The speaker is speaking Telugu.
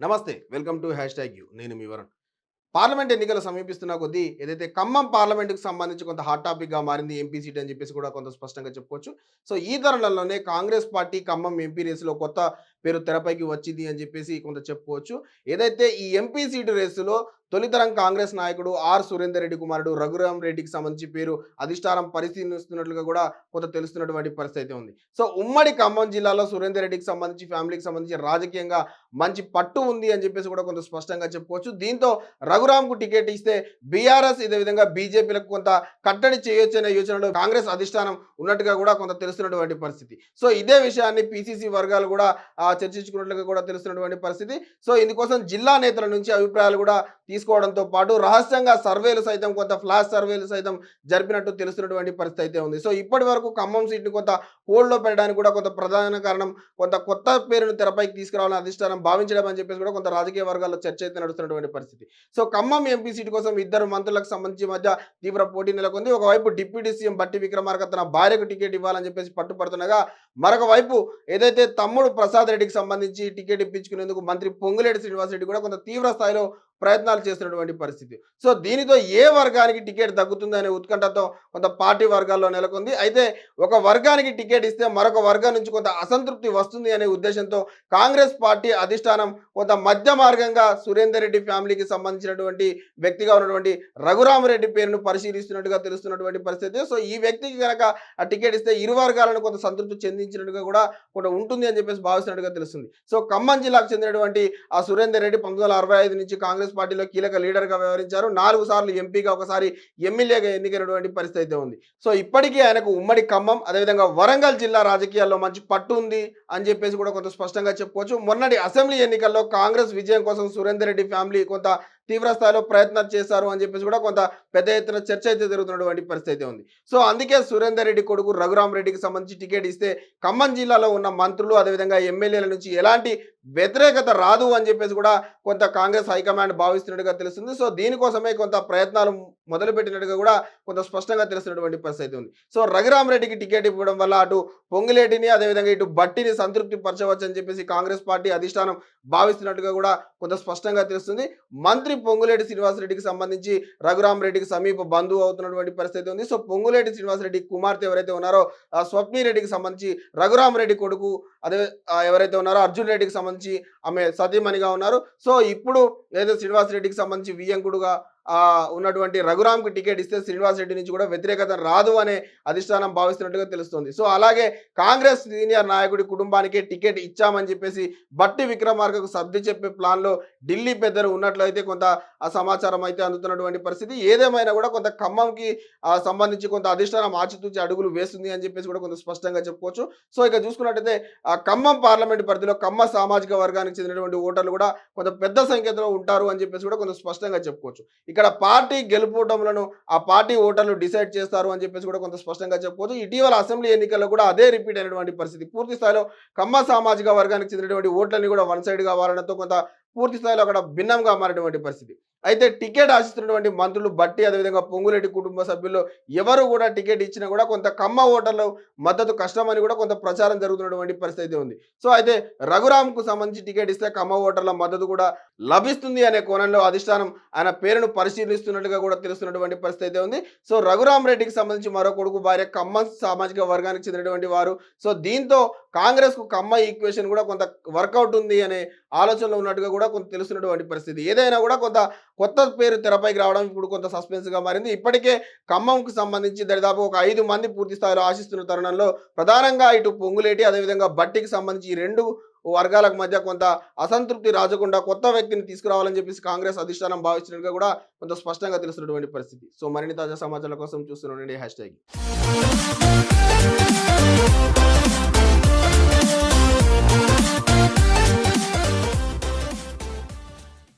నమస్తే welcome to hash tag you. నేను మీ వరుణ్. పార్లమెంట్ ఎన్నికలు సమీపిస్తున్న కొద్దీ ఏదైతే ఖమ్మం పార్లమెంట్కి సంబంధించి కొంత హాట్ టాపిక్గా మారింది ఎంపీ సీట్ అని చెప్పేసి కూడా కొంత స్పష్టంగా చెప్పుకోవచ్చు. సో ఈ తరుణంలోనే కాంగ్రెస్ పార్టీ ఖమ్మం ఎంపీ రేసులో కొత్త పేరు తెరపైకి వచ్చింది అని చెప్పేసి కొంత చెప్పుకోవచ్చు. ఏదైతే ఈ ఎంపీ సీటు రేసులో తొలితరం కాంగ్రెస్ నాయకుడు ఆర్ సురేందర్ రెడ్డి కుమారుడు రఘురామ్ రెడ్డికి సంబంధించి పేరు అధిష్టానం పరిశీలిస్తున్నట్లుగా కూడా కొంత తెలుస్తున్నటువంటి పరిస్థితి అయితే ఉంది. సో ఉమ్మడి ఖమ్మం జిల్లాలో సురేందర్ రెడ్డికి సంబంధించి ఫ్యామిలీకి సంబంధించి రాజకీయంగా మంచి పట్టు ఉంది అని చెప్పేసి కూడా కొంత స్పష్టంగా చెప్పుకోవచ్చు. దీంతో రఘురామ్కు టికెట్ ఇస్తే బీఆర్ఎస్ ఇదే విధంగా బీజేపీలకు కొంత కట్టడి చేయొచ్చు అనే యోచనలో కాంగ్రెస్ అధిష్టానం ఉన్నట్టుగా కూడా కొంత తెలుస్తున్నటువంటి పరిస్థితి. సో ఇదే విషయాన్ని పిసిసి వర్గాలు కూడా చర్చించుకున్నట్లుగా కూడా తెలుస్తున్నటువంటి పరిస్థితి. సో ఇందుకోసం జిల్లా నేతల నుంచి అభిప్రాయాలు కూడా తీసుకోవడంతో పాటు రహస్యంగా సర్వేలు సైతం కొంత ఫ్లాష్ సర్వేలు సైతం జరిపినట్టు తెలుస్తున్నటువంటి పరిస్థితి అయితే ఉంది. సో ఇప్పటి వరకు ఖమ్మం సీట్ని కొంత హోల్డ్లో పెట్టడానికి కూడా కొంత ప్రధాన కారణం కొంత కొత్త పేరును తెరపైకి తీసుకురావాలని అధిష్టానం భావించడం అని చెప్పేసి కూడా కొంత రాజకీయ వర్గాల్లో చర్చ అయితే నడుస్తున్నటువంటి పరిస్థితి. సో ఖమ్మం ఎంపీ సీటు కోసం ఇద్దరు మంత్రులకు సంబంధించి మధ్య తీవ్ర పోటీ నెలకొంది. ఒకవైపు డిప్యూటీ సీఎం బట్టి విక్రమార్క తన భార్యకు టికెట్ ఇవ్వాలని చెప్పేసి పట్టుపడుతుండగా మరొక వైపు ఏదైతే తమ్ముడు ప్రసాద్ రెడ్డికి సంబంధించి టికెట్ ఇప్పించుకునేందుకు మంత్రి పొంగులేటి శ్రీనివాసరెడ్డి కూడా కొంత తీవ్ర స్థాయిలో ప్రయత్నాలు చేస్తున్నటువంటి పరిస్థితి. సో దీనితో ఏ వర్గానికి టికెట్ తగ్గుతుంది అనే ఉత్కంఠతో కొంత పార్టీ వర్గాల్లో నెలకొంది. అయితే ఒక వర్గానికి టికెట్ ఇస్తే మరొక వర్గం నుంచి కొంత అసంతృప్తి వస్తుంది అనే ఉద్దేశంతో కాంగ్రెస్ పార్టీ అధిష్టానం కొంత మధ్య మార్గంగా సురేందర్ రెడ్డి ఫ్యామిలీకి సంబంధించినటువంటి వ్యక్తిగా ఉన్నటువంటి రఘురామరెడ్డి పేరును పరిశీలిస్తున్నట్టుగా తెలుస్తున్నటువంటి పరిస్థితి. సో ఈ వ్యక్తికి కనుక ఆ టికెట్ ఇస్తే ఇరు వర్గాలను కొంత సంతృప్తి చెందించినట్టుగా కూడా కొంత ఉంటుంది అని చెప్పేసి భావిస్తున్నట్టుగా తెలుస్తుంది. సో ఖమ్మం జిల్లాకు చెందినటువంటి ఆ సురేందర్ రెడ్డి పంతొమ్మిది అరవై ఐదు నుంచి కాంగ్రెస్ పార్టీలో కీలక లీడర్గా వ్యవహరించారు. నాలుగు సార్లు ఎంపీగా ఒకసారి ఎమ్మెల్యేగా ఎన్నికైనటువంటి పరిస్థితి అయితే ఉంది. సో ఇప్పటికీ ఆయనకు ఉమ్మడి ఖమ్మం అదేవిధంగా వరంగల్ జిల్లా రాజకీయాల్లో మంచి పట్టు ఉంది అని చెప్పేసి కూడా కొంత స్పష్టంగా చెప్పుకోవచ్చు. మొన్నటి అసెంబ్లీ ఎన్నికల్లో కాంగ్రెస్ విజయం కోసం సురేందర్ రెడ్డి ఫ్యామిలీ కొంత తీవ్ర స్థాయిలో ప్రయత్నాలు చేశారు అని చెప్పేసి కూడా కొంత పెద్ద ఎత్తున చర్చ అయితే జరుగుతున్నటువంటి పరిస్థితి అయితే ఉంది. సో అందుకే సురేందర్ రెడ్డి కొడుకు రఘురామ్ రెడ్డికి సంబంధించి టికెట్ ఇస్తే ఖమ్మం జిల్లాలో ఉన్న మంత్రులు అదేవిధంగా ఎమ్మెల్యేల నుంచి ఎలాంటి వ్యతిరేకత రాదు అని చెప్పేసి కూడా కొంత కాంగ్రెస్ హైకమాండ్ భావిస్తున్నట్టుగా తెలుస్తుంది. సో దీనికోసమే కొంత ప్రయత్నాలు మొదలుపెట్టినట్టుగా కూడా కొంత స్పష్టంగా తెలుస్తున్నటువంటి పరిస్థితి ఉంది. సో రఘురామ్ రెడ్డికి టికెట్ ఇవ్వడం వల్ల అటు పొంగులేటిని అదేవిధంగా ఇటు బట్టిని సంతృప్తి పరచవచ్చు అని చెప్పేసి కాంగ్రెస్ పార్టీ అధిష్టానం భావిస్తున్నట్టుగా కూడా కొంత స్పష్టంగా తెలుస్తుంది. మంత్రి పొంగులేటి శ్రీనివాసరెడ్డికి సంబంధించి రఘురామ రెడ్డికి సమీప బంధువు అవుతున్నటువంటి పరిస్థితి ఉంది. సో పొంగులేటి శ్రీనివాసరెడ్డి కుమార్తె ఎవరైతే ఉన్నారో ఆ స్వప్ని రెడ్డికి సంబంధించి రఘురామరెడ్డి కొడుకు అదే ఎవరైతే ఉన్నారో అర్జున్ రెడ్డికి సంబంధించి ఆమె సతీమణిగా ఉన్నారు. సో ఇప్పుడు ఏదో శ్రీనివాసరెడ్డికి సంబంధించి వియ్యంకుడుగా ఉన్నటువంటి రఘురామ్కి టికెట్ ఇస్తే శ్రీనివాస్ రెడ్డి నుంచి కూడా వ్యతిరేకత రాదు అనే అధిష్టానం భావిస్తున్నట్టుగా తెలుస్తుంది. సో అలాగే కాంగ్రెస్ సీనియర్ నాయకుడి కుటుంబానికి టికెట్ ఇచ్చామని చెప్పేసి బట్టి విక్రమార్కకు సర్ది చెప్పే ప్లాన్లో ఢిల్లీ పెద్దలు ఉన్నట్లయితే కొంత సమాచారం అయితే అందుతున్నటువంటి పరిస్థితి. ఏదేమైనా కూడా కొంత ఖమ్మంకి సంబంధించి కొంత అధిష్టానం ఆచితూచి అడుగులు వేస్తుంది అని చెప్పేసి కూడా కొంత స్పష్టంగా చెప్పుకోవచ్చు. సో ఇక చూసుకున్నట్టయితే ఆ ఖమ్మం పార్లమెంట్ పరిధిలో ఖమ్మ సామాజిక వర్గానికి చెందినటువంటి ఓటర్లు కూడా కొంత పెద్ద సంఖ్యలో ఉంటారు అని చెప్పేసి కూడా కొంత స్పష్టంగా చెప్పుకోవచ్చు. ఇక్కడ పార్టీ గెలుపోవటంలను ఆ పార్టీ ఓటర్లు డిసైడ్ చేస్తారు అని చెప్పేసి కూడా కొంత స్పష్టంగా చెప్పుకోవచ్చు ఇటీవల అసెంబ్లీ ఎన్నికల్లో కూడా అదే రిపీట్ అయినటువంటి పరిస్థితి. పూర్తి స్థాయిలో కమ్మ సామాజిక వర్గానికి చెందినటువంటి ఓట్లని కూడా వన్ సైడ్గా వారడంతో కొంత పూర్తి స్థాయిలో అక్కడ భిన్నంగా మారినటువంటి పరిస్థితి. అయితే టికెట్ ఆశిస్తున్నటువంటి మంత్రులు బట్టి అదేవిధంగా పొంగులేటి కుటుంబ సభ్యుల్లో ఎవరు కూడా టికెట్ ఇచ్చినా కూడా కొంత కమ్మ ఓటర్లు మద్దతు కష్టమని కూడా కొంత ప్రచారం జరుగుతున్నటువంటి పరిస్థితి ఉంది. సో అయితే రఘురామ్కు సంబంధించి టికెట్ ఇస్తే కమ్మ ఓటర్ల మద్దతు కూడా లభిస్తుంది అనే కోణంలో అధిష్టానం ఆయన పేరును పరిశీలిస్తున్నట్టుగా కూడా తెలుస్తున్నటువంటి పరిస్థితి అయితే ఉంది. సో రఘురామ్ రెడ్డికి సంబంధించి మరో కొడుకు భార్య కమ్మ సామాజిక వర్గానికి చెందినటువంటి వారు. సో దీంతో కాంగ్రెస్కు కమ్మ ఈక్వేషన్ కూడా కొంత వర్కౌట్ ఉంది అనే ఆలోచనలో ఉన్నట్టుగా కూడా కొంత తెలుస్తున్నటువంటి పరిస్థితి. ఏదైనా కూడా కొంత కొత్త పేరు తెరపైకి రావడం ఇప్పుడు కొంత సస్పెన్స్గా మారింది. ఇప్పటికే ఖమ్మంకు సంబంధించి దరిదాపు ఒక ఐదు మంది పూర్తి స్థాయిలో ఆశిస్తున్న తరుణంలో ప్రధానంగా ఇటు పొంగులేటి అదేవిధంగా బట్టికి సంబంధించి రెండు వర్గాలకు మధ్య కొంత అసంతృప్తి రాజకుండా కొత్త వ్యక్తిని తీసుకురావాలని చెప్పేసి కాంగ్రెస్ అధిష్టానం భావించినట్టుగా కూడా కొంత స్పష్టంగా తెలుస్తున్నటువంటి పరిస్థితి. సో మరిన్ని తాజా సమాచారాల కోసం చూస్తున్నాండి హ్యాష్ ట్యాగ్.